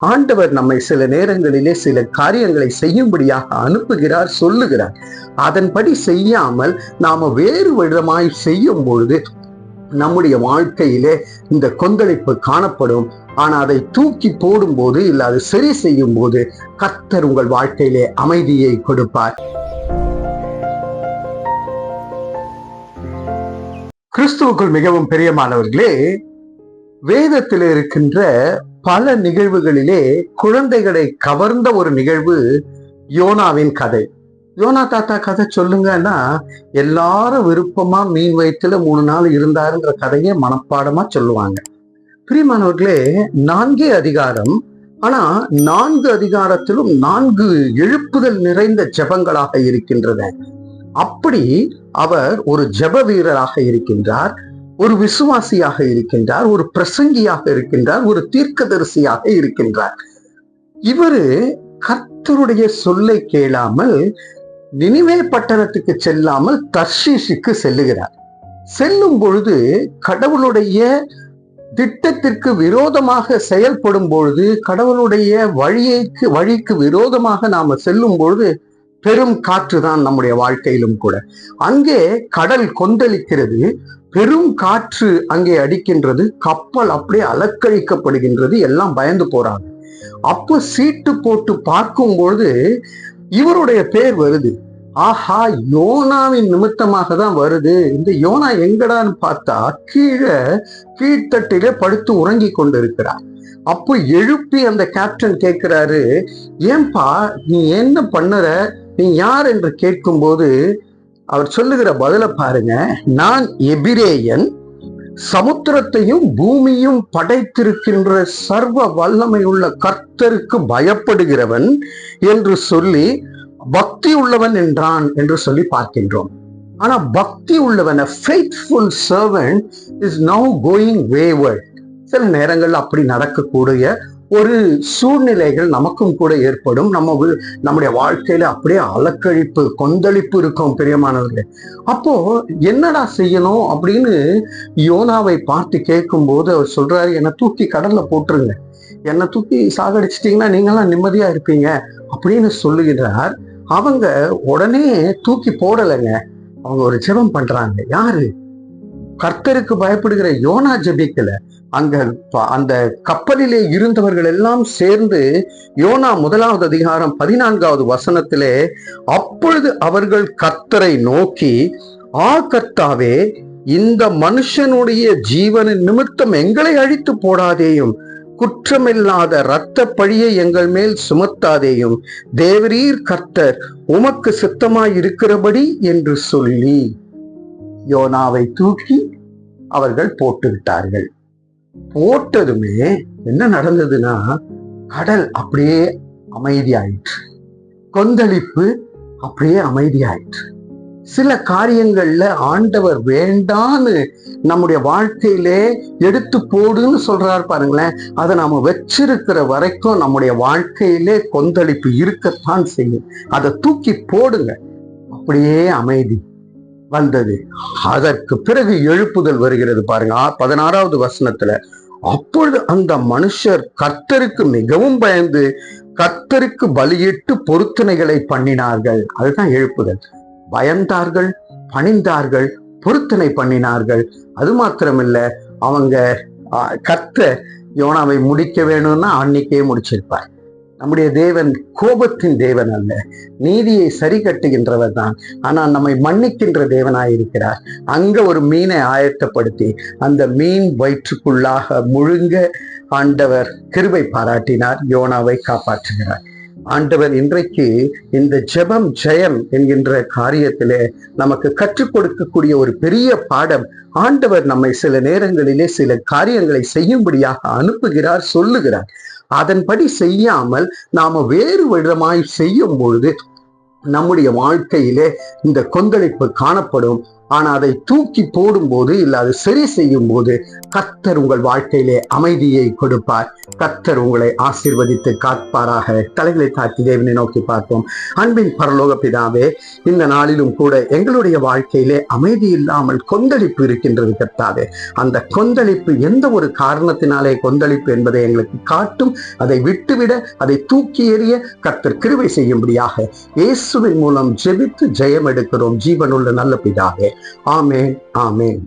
ஆண்டவர் நம்மை சில நேரங்களிலே சில காரியங்களை செய்யும்படியாக அனுப்புகிறார் சொல்லுகிறார். அதன்படி செய்யாமல் நாம வேறு விதமாய் செய்யும் பொழுது நம்முடைய வாழ்க்கையிலே இந்த கொந்தளிப்பு காணப்படும். ஆனா அதை தூக்கி போடும்போது இல்ல அது சரி செய்யும் போது கத்தர் உங்கள் வாழ்க்கையிலே அமைதியை கொடுப்பார். கிறிஸ்துவுக்குள் மிகவும் பிரியமானவர்களே வேதத்தில் இருக்கின்ற பல நிகழ்வுகளிலே குழந்தைகளை கவர்ந்த ஒரு நிகழ்வு யோனாவின் கதை. யோனா தாத்தா கதை சொல்லுங்கன்னா எல்லாரும் விருப்பமா மீன் வயிற்றுல மூணு நாள் இருந்தாருன்ற கதையை மனப்பாடமா சொல்லுவாங்க. பிரியமானவர்களே நான்கே அதிகாரம் ஆனா நான்கு அதிகாரத்திலும் நான்கு எழுப்புதல் நிறைந்த ஜெபங்களாக இருக்கின்றன. அப்படி அவர் ஒரு ஜெப வீரராக இருக்கின்றார். ஒரு விசுவாசியாக இருக்கின்றார் ஒரு பிரசங்கியாக இருக்கின்றார் ஒரு தீர்க்கதரிசியாக இருக்கின்றார். இவரு கர்த்தருடைய சொல்லை கேளாமல் நினைவே பட்டணத்துக்கு செல்லாமல் தர்ஷீஷுக்கு செல்லுகிறார். செல்லும் பொழுது கடவுளுடைய திட்டத்திற்கு விரோதமாக செயல்படும் பொழுது கடவுளுடைய வழியைக்கு வழிக்கு விரோதமாக நாம செல்லும் பொழுது பெரும் காற்று தான் நம்முடைய வாழ்க்கையிலும் கூட. அங்கே கடல் கொந்தளிக்கிறது பெரும் காற்று அங்கே அடிக்கின்றது கப்பல் அப்படியே அலக்கழிக்கப்படுகின்றது எல்லாம் பயந்து போறாங்க. அப்போ சீட்டு போட்டு பார்க்கும் பொழுது இவருடைய பேர் வருது. ஆஹா யோனாவின் நிமித்தமாக தான் வருது. இந்த யோனா எங்கடான்னு பார்த்தா கீழே கீழ்த்தட்டிலே படுத்து உறங்கி கொண்டிருக்கிறார். அப்போ எழுப்பி அந்த கேப்டன் கேட்கிறாரு ஏன்பா நீ என்ன பண்ணுற? நீ யார் என்று கேட்கும்போது அவர் சொல்லுகிற பதில பாருங்க. நான் எபிரேயன் சமுத்திரத்தையும் பூமியும் படைத்திருக்கின்ற சர்வ வல்லமை உள்ள கர்த்தருக்கு பயப்படுகிறவன் என்று சொல்லி பக்தி உள்ளவன் என்றான் என்று சொல்லி பார்க்கின்றோம். ஆனா பக்தி உள்ளவன் faithful servant is now going wayward சில நேரங்கள் அப்படி நடக்கக்கூடிய ஒரு சூழ்நிலைகள் நமக்கும் கூட ஏற்படும். நம்ம நம்முடைய வாழ்க்கையில அப்படியே அலக்கழிப்பு கொந்தளிப்பு இருக்கும் பிரியமானவர்களே. அப்போ என்னடா செய்யணும் அப்படின்னு யோனாவை பார்த்து கேட்கும்போது அவர் சொல்றாரு என்னை தூக்கி கடல்ல போட்டுருங்க. என்னை தூக்கி சாகடிச்சிட்டிங்கன்னா நீங்களாம் நிம்மதியா இருப்பீங்க. அப்படின்னு சொல்லுகிறார். அவங்க உடனே தூக்கி போடலைங்க. அவங்க ஒரு ஜெபம் பண்றாங்க. யாரு? கர்த்தருக்கு பயப்படுகிற யோனா ஜெபிக்கல. அங்க அந்த கப்பலிலே இருந்தவர்கள் எல்லாம் சேர்ந்து யோனா முதலாவது அதிகாரம் பதினான்காவது வசனத்திலே அப்பொழுது அவர்கள் கர்த்தரை நோக்கி ஆ கர்த்தாவே இந்த மனுஷனுடைய ஜீவனின் நிமித்தம் எங்களை அழித்து போடாதேயும் குற்றமில்லாத இரத்த பழியை எங்கள் மேல் சுமத்தாதேயும் தேவரீர் கர்த்தர் உமக்கு சித்தமாய் இருக்கிறபடி என்று சொல்லி யோனாவை தூக்கி அவர்கள் போட்டு விட்டார்கள் போட்டதுமே என்ன நடந்ததுன்னா கடல் அப்படியே அமைதியாயிற்று. கொந்தளிப்பு அப்படியே அமைதியாயிற்று. சில காரியங்கள்ல ஆண்டவர் வேண்டான்னு நம்முடைய வாழ்க்கையிலே எடுத்து போடுன்னு சொல்றாரு பாருங்களேன். அதை நாம வச்சிருக்கிற வரைக்கும் நம்முடைய வாழ்க்கையிலே கொந்தளிப்பு இருக்கத்தான் செய்யும். அதை தூக்கி போடுங்க. அப்படியே அமைதி. வந்தது. அதற்கு பிறகு எழுப்புதல் வருகிறது பாருங்க. பதினாறாவது வசனத்துல அப்பொழுது அந்த மனுஷர் கர்த்தருக்கு மிகவும் பயந்து கர்த்தருக்கு பலியிட்டு பொருத்தனைகளை பண்ணினார்கள். அதுதான் எழுப்புதல். பயந்தார்கள் பணிந்தார்கள் பொருத்தனை பண்ணினார்கள். அது மாத்திரமில்ல அவங்க ஆ, கர்த்தர் யோனாவை முடிக்க வேணும்னா அன்னைக்கே முடிச்சிருப்பார். நம்முடைய தேவன் கோபத்தின் தேவன் அல்ல. நீதியை சரி கட்டுகின்றவர் தான். ஆனால் நம்மை மன்னிக்கின்ற தேவனாயிருக்கிறார் அங்க ஒரு மீனை ஆயத்தப்படுத்தி அந்த மீன் வயிற்றுக்குள்ளாக முழுங்க ஆண்டவர் கிருபை பாராட்டினார் யோனாவை காப்பாற்றுகிறார். ஆண்டவர் இன்றைக்கு இந்த ஜெபம் ஜெயம் என்கின்ற காரியத்திலே நமக்கு கற்றுக் கொடுக்கக்கூடிய ஒரு பெரிய பாடம். ஆண்டவர் நம்மை சில நேரங்களிலே சில காரியங்களை செய்யும்படியாக அனுப்புகிறார் சொல்லுகிறார். அதன்படி செய்யாமல் நாம வேறு விதமாய் செய்யும் பொழுது நம்முடைய வாழ்க்கையிலே இந்த கொந்தளிப்பு காணப்படும். ஆனா அதை தூக்கி போடும்போது இல்ல அது சரி செய்யும் போது கத்தர் உங்கள் வாழ்க்கையிலே அமைதியை கொடுப்பார். கத்தர் உங்களை ஆசிர்வதித்து காப்பாராக. தலைகளை தாக்கி தேவனை நோக்கி பார்ப்போம். அன்பின் பரலோக பிதாவே இந்த நாளிலும் கூட எங்களுடைய வாழ்க்கையிலே அமைதி இல்லாமல் கொந்தளிப்பு இருக்கின்றது கத்தாவே அந்த கொந்தளிப்பு எந்த ஒரு காரணத்தினாலே கொந்தளிப்பு என்பதை எங்களுக்கு காட்டும். அதை விட்டுவிட அதை தூக்கி எறிய கத்தர் கிருவை செய்யும்படியாக இயேசுவின் மூலம் ஜெபித்து ஜெயம் எடுக்கிறோம் ஜீவனுள்ள நல்ல பிதாவே. ஆமேன் ஆமேன்